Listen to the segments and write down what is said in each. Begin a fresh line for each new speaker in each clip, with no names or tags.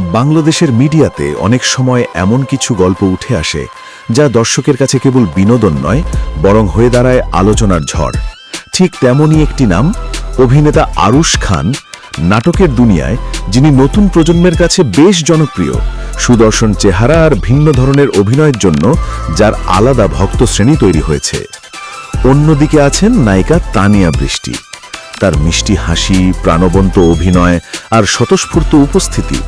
বাংলাদেশের মিডিয়াতে অনেক সময় এমন কিছু গল্প উঠে আসে, যা দর্শকের কাছে কেবল বিনোদন নয়, বরং হয়ে দাঁড়ায় আলোচনার ঝড়। ঠিক তেমনই একটি নাম, অভিনেতা আরুশ খান, নাটকের দুনিয়ায়, যিনি নতুন প্রজন্মের কাছে বেশ জনপ্রিয়, সুদর্শন চেহারা আর ভিন্ন ধরনের অভিনয়ের জন্য, যার আলাদা ভক্ত শ্রেণি তৈরি হয়েছে। অন্যদিকে আছেন নায়িকা তানিয়া বৃষ্টি। তার মিষ্টি হাসি, প্রাণবন্ত অভিনয় আর স্বতঃস্ফূর্ত উপস্থিতি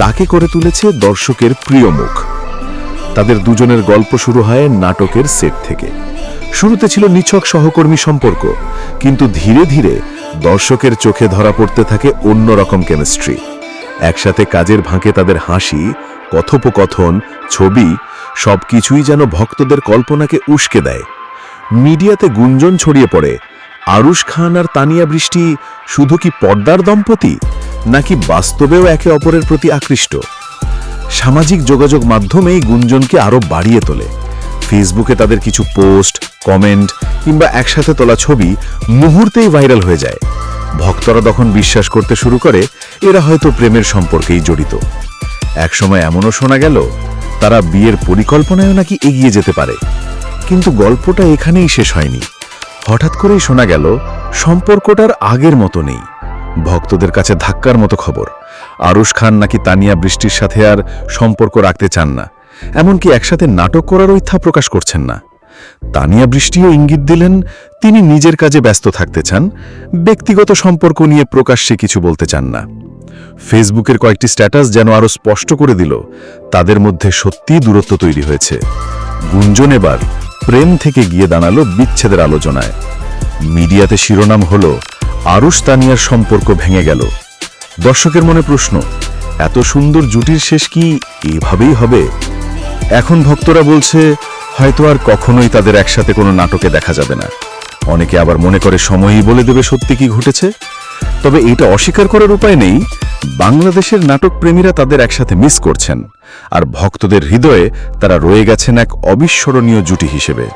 তাকে করে তুলেছে দর্শকের প্রিয় মুখ। তাদের দুজনের গল্প শুরু হয় নাটকের সেট থেকে। শুরুতে ছিল নিছক সহকর্মী সম্পর্ক, কিন্তু ধীরে ধীরে দর্শকের চোখে ধরা পড়তে থাকে অন্যরকম কেমিস্ট্রি। একসাথে কাজের ভাঁকে তাদের হাসি, কথোপকথন, ছবি, সবকিছুই যেন ভক্তদের কল্পনাকে উস্কে দেয়। মিডিয়াতে গুঞ্জন ছড়িয়ে পড়ে আরুশ খান আর তানিয়া বৃষ্টি শুধু কি পর্দার দম্পতি? নাকি বাস্তবেও একে অপরের প্রতি আকৃষ্ট? সামাজিক যোগাযোগ মাধ্যমে এই গুঞ্জনকে আরও বাড়িয়ে তোলে। ফেসবুকে তাদের কিছু পোস্ট, কমেন্ট কিংবা একসাথে তোলা ছবি মুহূর্তেই ভাইরাল হয়ে যায়। ভক্তরা তখন বিশ্বাস করতে শুরু করে, এরা হয়তো প্রেমের সম্পর্কেই জড়িত। একসময় এমনও শোনা গেল, তারা বিয়ের পরিকল্পনায়ও নাকি এগিয়ে যেতে পারে। কিন্তু গল্পটা এখানেই শেষ হয়নি। হঠাৎ করেই শোনা গেল, সম্পর্কটার আগের মতো নেই। ভক্তদের কাছে ধাক্কার মতো খবর। আরুশ খান নাকি তানিয়া বৃষ্টির সাথে আর সম্পর্ক রাখতে চান না। এমনকি একসাথে নাটক করারও ইচ্ছা প্রকাশ করছেন না। তানিয়া বৃষ্টিও ইঙ্গিত দিলেন, তিনি নিজের কাজে ব্যস্ত থাকতে চান, ব্যক্তিগত সম্পর্ক নিয়ে প্রকাশ্যে কিছু বলতে চান না। ফেসবুকের কয়েকটি স্ট্যাটাস যেন আরও স্পষ্ট করে দিল, তাদের মধ্যে সত্যিই দূরত্ব তৈরি হয়েছে। গুঞ্জন এবার প্রেম থেকে গিয়ে দাঁড়াল বিচ্ছেদের আলোচনায়। মিডিয়াতে শিরোনাম হল আরুষ তানিয়ার সম্পর্ক ভেঙে গেল। দর্শকের মনে প্রশ্ন, এত সুন্দর জুটির শেষ কি এভাবেই হবে? এখন ভক্তরা বলছে, হয়তো আর কখনোই তাদের একসাথে কোনো নাটকে দেখা যাবে না। অনেকে আবার মনে করে সময়ই বলে দেবে সত্যি কি ঘটেছে। তবে এটা অস্বীকার করার উপায় নেই, বাংলাদেশের নাটক প্রেমীরা তাদের একসাথে মিস করছেন, আর ভক্তদের হৃদয়ে তারা রয়ে গেছেন এক অবিস্মরণীয় জুটি হিসেবে।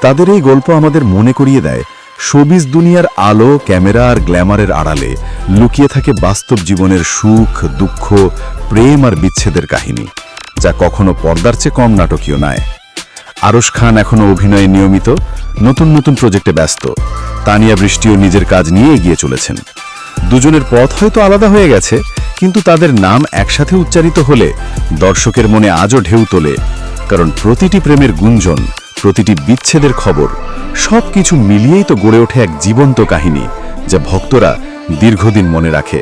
তাদের এই গল্প আমাদের মনে করিয়ে দেয় শোবিজ দুনিয়ার আলো, ক্যামেরা আর গ্ল্যামারের আড়ালে লুকিয়ে থাকে বাস্তব জীবনের সুখ, দুঃখ, প্রেম আর বিচ্ছেদের কাহিনী, যা কখনো পর্দার চেয়ে কম নাটকীয় নয়। আরশ খান এখনও অভিনয়ে নিয়মিত, নতুন নতুন প্রজেক্টে ব্যস্ত। তানিয়া বৃষ্টিও নিজের কাজ নিয়ে এগিয়ে চলেছেন। দুজনের পথ হয়তো আলাদা হয়ে গেছে, কিন্তু তাদের নাম একসাথে উচ্চারিত হলে দর্শকের মনে আজও ঢেউ তোলে, কারণ প্রতিটি প্রেমের গুঞ্জন প্রতিটি বিচ্ছেদের খবর সব কিছু মিলিয়েই তো গড়ে ওঠে এক জীবন্ত কাহিনী, যা ভক্তরা দীর্ঘদিন মনে রাখে।